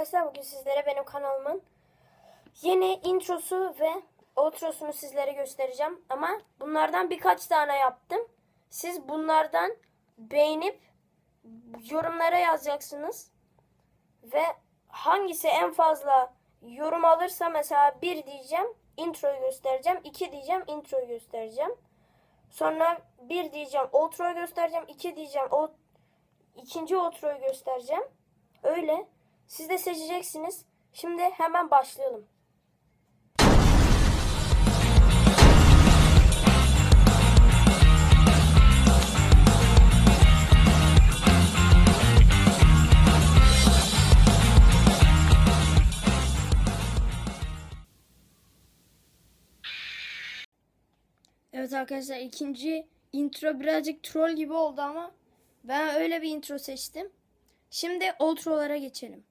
Arkadaşlar bugün sizlere benim kanalımın yeni introsu ve outrosunu sizlere göstereceğim. Ama bunlardan birkaç tane yaptım. Siz bunlardan beğenip yorumlara yazacaksınız. Ve hangisi en fazla yorum alırsa mesela bir diyeceğim introyu göstereceğim. iki diyeceğim introyu göstereceğim. Sonra bir diyeceğim outroyu göstereceğim. iki diyeceğim o ikinci outroyu göstereceğim. Öyle. Siz de seçeceksiniz. Şimdi hemen başlayalım. Evet arkadaşlar ikinci intro birazcık troll gibi oldu ama ben öyle bir intro seçtim. Şimdi outro'lara geçelim.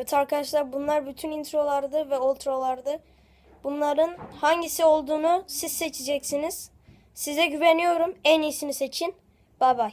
Evet arkadaşlar bunlar bütün introlardı ve outrolardı. Bunların hangisi olduğunu siz seçeceksiniz. Size güveniyorum. En iyisini seçin. Bay bay.